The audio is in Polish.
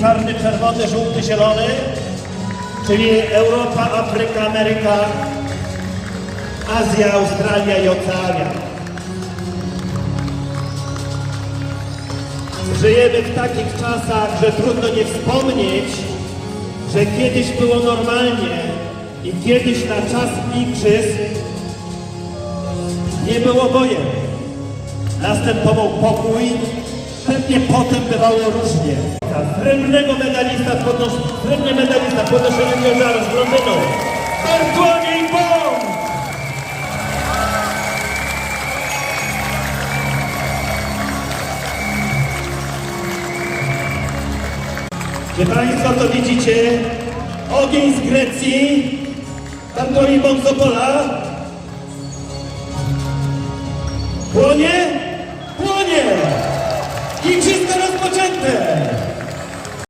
czarny, czerwony, żółty, zielony, czyli Europa, Afryka, Ameryka, Azja, Australia i Oceania. Żyjemy w takich czasach, że trudno nie wspomnieć, że kiedyś było normalnie i kiedyś na czas igrzysk nie było wojen. Następował pokój, pewnie potem bywało różnie. Srebrnego medalista, podnos... srebrny medalista w podnoszeniu ciężaru z Londynu. Bartłomiej Bąk! Czy Państwo to widzicie? Ogień z Grecji, Bartłomiej Bąk z Opola. Płonie?